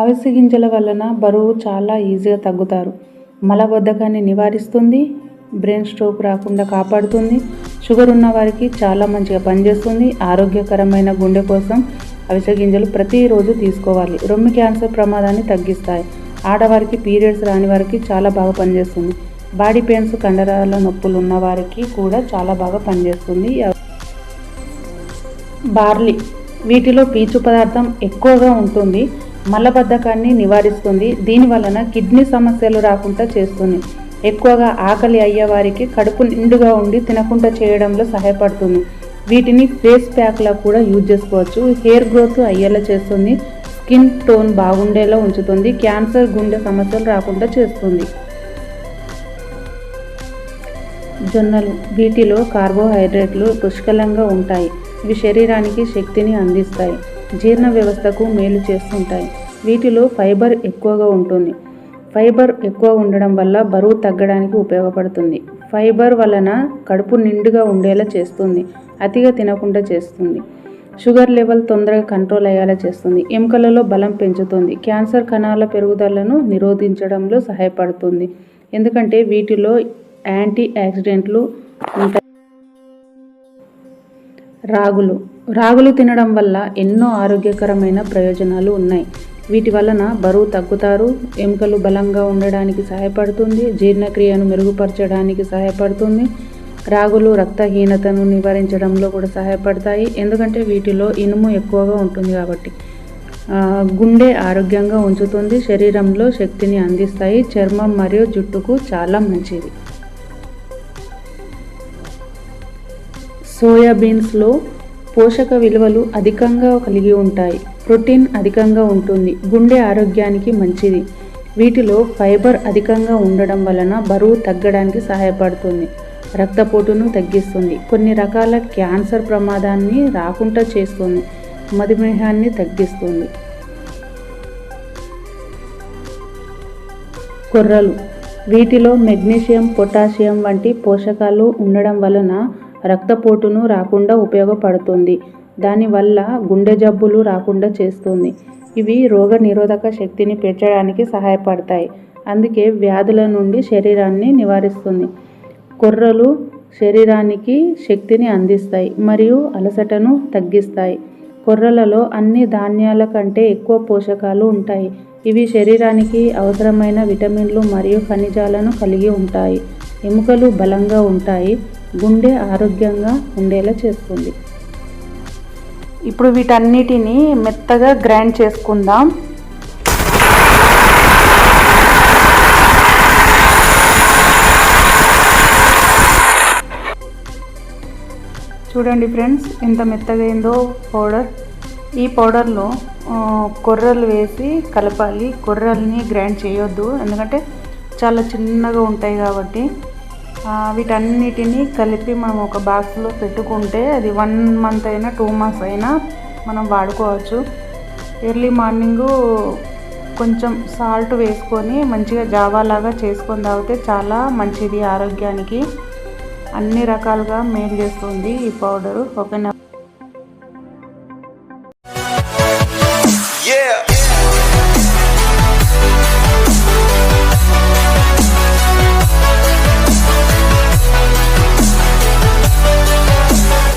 అవిసె గింజల వలన బరువు చాలా ఈజీగా తగ్గుతారు. మలబద్ధకాన్ని నివారిస్తుంది బ్రెయిన్ స్ట్రోక్ రాకుండా కాపాడుతుంది షుగర్ ఉన్న వారికి చాలా మంచిగా పనిచేస్తుంది ఆరోగ్యకరమైన గుండె కోసం అవిసె గింజలు ప్రతిరోజు తీసుకోవాలి. రొమ్మి క్యాన్సర్ ప్రమాదాన్ని తగ్గిస్తాయి. ఆడవారికి పీరియడ్స్ రాని వారికి చాలా బాగా పనిచేస్తుంది. బాడీ పెయిన్స్ కండరాల నొప్పులు ఉన్న వారికి కూడా చాలా బాగా పనిచేస్తుంది. బార్లీ వీటిలో పీచు పదార్థం ఎక్కువగా ఉంటుంది. మలబద్ధకాన్ని నివారిస్తుంది. దీని వలన కిడ్నీ సమస్యలు రాకుండా చేస్తుంది. ఎక్కువగా ఆకలి అయ్యే వారికి కడుపు నిండుగా ఉండి తినకుండా చేయడంలో సహాయపడుతుంది. వీటిని ఫేస్ ప్యాక్లా కూడా యూజ్ చేసుకోవచ్చు. హెయిర్ గ్రోత్ అయ్యేలా చేస్తుంది. స్కిన్ టోన్ బాగుండేలా ఉంచుతుంది. క్యాన్సర్ గుండె సమస్యలు రాకుండా చేస్తుంది. జొన్నలు వీటిలో కార్బోహైడ్రేట్లు పుష్కలంగా ఉంటాయి. ఇవి శరీరానికి శక్తిని అందిస్తాయి. జీర్ణ వ్యవస్థకు మేలు చేస్తుంటాయి. వీటిలో ఫైబర్ ఎక్కువగా ఉంటుంది. ఫైబర్ ఎక్కువ ఉండడం వల్ల బరువు తగ్గడానికి ఉపయోగపడుతుంది. ఫైబర్ వలన కడుపు నిండుగా ఉండేలా చేస్తుంది. అతిగా తినకుండా చేస్తుంది. షుగర్ లెవెల్ తొందరగా కంట్రోల్ అయ్యేలా చేస్తుంది. ఎముకలలో బలం పెంచుతుంది. క్యాన్సర్ కణాల పెరుగుదలను నిరోధించడంలో సహాయపడుతుంది. ఎందుకంటే వీటిలో యాంటీ యాక్సిడెంట్లు ఉంటాయి. రాగులు. రాగులు తినడం వల్ల ఎన్నో ఆరోగ్యకరమైన ప్రయోజనాలు ఉన్నాయి. వీటి వలన బరువు తగ్గుతారు ఎముకలు బలంగా ఉండడానికి సహాయపడుతుంది జీర్ణక్రియను మెరుగుపరచడానికి సహాయపడుతుంది రాగులు రక్తహీనతను నివారించడంలో కూడా సహాయపడతాయి. ఎందుకంటే వీటిలో ఇనుము ఎక్కువగా ఉంటుంది కాబట్టి గుండె ఆరోగ్యంగా ఉంచుతుంది శరీరంలో శక్తిని అందిస్తాయి చర్మం మరియు జుట్టుకు చాలా మంచిది. సోయాబీన్స్లో పోషక విలువలు అధికంగా కలిగి ఉంటాయి. ప్రోటీన్ అధికంగా ఉంటుంది. గుండె ఆరోగ్యానికి మంచిది. వీటిలో ఫైబర్ అధికంగా ఉండడం వలన బరువు తగ్గడానికి సహాయపడుతుంది. రక్తపోటును తగ్గిస్తుంది. కొన్ని రకాల క్యాన్సర్ ప్రమాదాన్ని రాకుండా చేస్తుంది. మధుమేహాన్ని తగ్గిస్తుంది. కొర్రలు. వీటిలో మెగ్నీషియం పొటాషియం వంటి పోషకాలు ఉండడం వలన రక్తపోటును రాకుండా ఉపయోగపడుతుంది. దానివల్ల గుండె జబ్బులు రాకుండా చేస్తుంది. ఇవి రోగ నిరోధక శక్తిని పెంచడానికి సహాయపడతాయి. అందుకే వ్యాధుల నుండి శరీరాన్ని నివారిస్తుంది. కొర్రలు శరీరానికి శక్తిని అందిస్తాయి మరియు అలసటను తగ్గిస్తాయి. కొర్రలలో అన్ని ధాన్యాల కంటే ఎక్కువ పోషకాలు ఉంటాయి. ఇవి శరీరానికి అవసరమైన విటమిన్లు మరియు ఖనిజాలను కలిగి ఉంటాయి. ఎముకలు బలంగా ఉంటాయి గుండె ఆరోగ్యంగా ఉండేలా చేస్తుంది. ఇప్పుడు వీటన్నిటిని మెత్తగా గ్రైండ్ చేసుకుందాం. చూడండి ఫ్రెండ్స్ ఎంత మెత్తగా పౌడర్. ఈ పౌడర్లో కొర్రలు వేసి కలపాలి. కొర్రల్ని గ్రైండ్ చేయొద్దు ఎందుకంటే చాలా చిన్నగా ఉంటాయి కాబట్టి వీటన్నిటిని కలిపి మనం ఒక బాక్స్లో పెట్టుకుంటే అది వన్ మంత్ అయినా టూ మంత్స్ అయినా మనం వాడుకోవచ్చు. ఎర్లీ మార్నింగు కొంచెం సాల్ట్ వేసుకొని మంచిగా జావా లాగా చేసుకొని తాగితే చాలా మంచిది ఆరోగ్యానికి. అన్ని రకాలుగా మేలు చేస్తుంది ఈ పౌడరు. ఓకేనా?